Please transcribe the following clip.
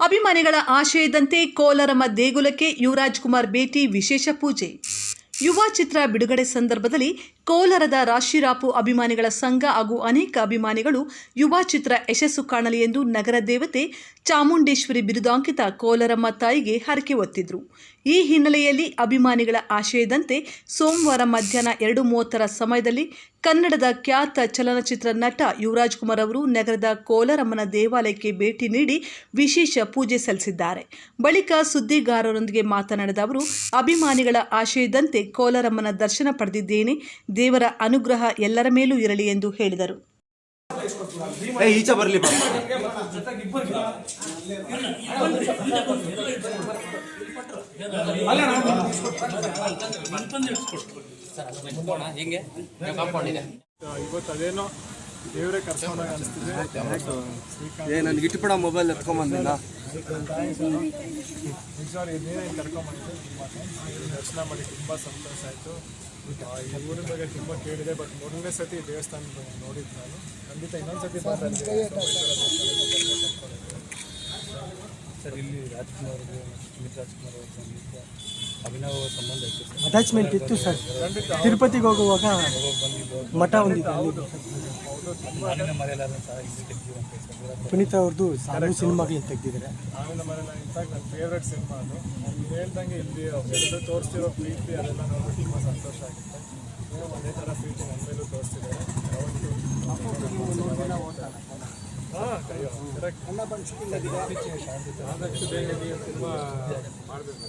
ಅಭಿಮಾನಿಗಳ ಆಶಯದಂತೆ ಕೋಲಾರಮ್ಮ ದೇಗುಲಕ್ಕೆ ಯುವರಾಜ್ ಕುಮಾರ್ ಭೇಟಿ, ವಿಶೇಷ ಪೂಜೆ. ಯುವ ಚಿತ್ರ ಬಿಡುಗಡೆ ಸಂದರ್ಭದಲ್ಲಿ ಕೋಲಾರದ ರಾಶಿರಾಪು ಅಭಿಮಾನಿಗಳ ಸಂಘ ಹಾಗೂ ಅನೇಕ ಅಭಿಮಾನಿಗಳು ಯುವ ಚಿತ್ರ ಯಶಸ್ಸು ಕಾಣಲಿ ಎಂದು ನಗರ ದೇವತೆ ಚಾಮುಂಡೇಶ್ವರಿ ಬಿರುದಾಂಕಿತ ಕೋಲಾರಮ್ಮ ತಾಯಿಗೆ ಹರಕೆ ಹೊತ್ತಿದ್ರು ಈ ಹಿನ್ನೆಲೆಯಲ್ಲಿ ಅಭಿಮಾನಿಗಳ ಆಶಯದಂತೆ ಸೋಮವಾರ ಮಧ್ಯಾಹ್ನ ಎರಡು ಮೂವತ್ತರ ಸಮಯದಲ್ಲಿ ಕನ್ನಡದ ಖ್ಯಾತ ಚಲನಚಿತ್ರ ನಟ ಯುವರಾಜ್ ಕುಮಾರ್ ಅವರು ನಗರದ ಕೋಲಾರಮ್ಮನ ದೇವಾಲಯಕ್ಕೆ ಭೇಟಿ ನೀಡಿ ವಿಶೇಷ ಪೂಜೆ ಸಲ್ಲಿಸಿದ್ದಾರೆ. ಬಳಿಕ ಸುದ್ದಿಗಾರರೊಂದಿಗೆ ಮಾತನಾಡಿದ ಅವರು ಅಭಿಮಾನಿಗಳ ಆಶಯದಂತೆ ಕೋಲಾರಮ್ಮನ ದರ್ಶನ ಪಡೆದಿದ್ದೇನೆ. ದೇವರ ಅನುಗ್ರಹ ಎಲ್ಲರ ಮೇಲೂ ಇರಲಿ ಎಂದು ಹೇಳಿದರು. ಇವತ್ತು ಅದೇನೋ ದೇವರೇ ಕರ್ಕೊಂಡಾಗ ಅನಿಸ್ತಿದೆ. ಏ ನನಗೆ ಇಟ್ಬಿಡ ಮೊಬೈಲ್ ಎತ್ಕೊಂಬಂದಿಲ್ಲ. ನಿಜವಾಗ್ಲೂ ನೀರೇನು ಕರ್ಕೊಂಬಂದಿದ್ದೆ. ತುಂಬ ದರ್ಶನ ಮಾಡಿ ತುಂಬ ಸಂತೋಷ ಆಯಿತು. ಈ ಊರಿನ ಬಗ್ಗೆ ತುಂಬ ಕೇಳಿದೆ ಬಟ್ ಮೊದಲನೇ ಸತಿ ದೇವಸ್ಥಾನ ನೋಡಿದ್ದು ನಾನು. ಖಂಡಿತ ಇನ್ನೊಂದು ಸತಿ ಸರ್ ಇಲ್ಲಿ ರಾಜ್ಕುಮಾರ್ ಸುಮಿತ್ ರಾಜ್ಕುಮಾರ್ ಅವ್ರ ಬಂದಿದ್ದ ಅಭಿನವ ಸಂಬಂಧ ಇತ್ತು ಸರ್. ಅಟ್ಯಾಚ್ಮೆಂಟ್ ಇತ್ತು ಸರ್. ತಿರುಪತಿಗೆ ಹೋಗುವಾಗ ಮಠ ಅಲ್ಲಿ ಸರ್. ಪುನೀತ್ ಅವ್ರದ್ದು ಸಾಲು ಸಿನಿಮಾಗಳು ತೆಗೆದಿದ್ದಾರೆ. ಆಮೇಲೆ ಮನೆ ನಾನು ನನ್ನ ಫೇವ್ರೆಟ್ ಸಿನಿಮಾ ಅದು. ನೀವು ಹೇಳ್ದಂಗೆ ಇಲ್ಲಿ ಎಲ್ಲರೂ ತೋರಿಸ್ತಿರೋ ಪ್ರೀತಿ ಅದೆಲ್ಲ ನೋಡಿ ತುಂಬ ಸಂತೋಷ ಆಗುತ್ತೆ. ಅದೇ ಥರ ಪ್ರೀತಿ ನನ್ನ ಮೇಲೂ ತೋರಿಸ್ತಿದ್ದಾರೆ ಹಾಂ ಕರೆಕ್ಟ್ ಆದಷ್ಟು ಬೇಗ ನೀವು ತುಂಬ ಮಾಡಬೇಕು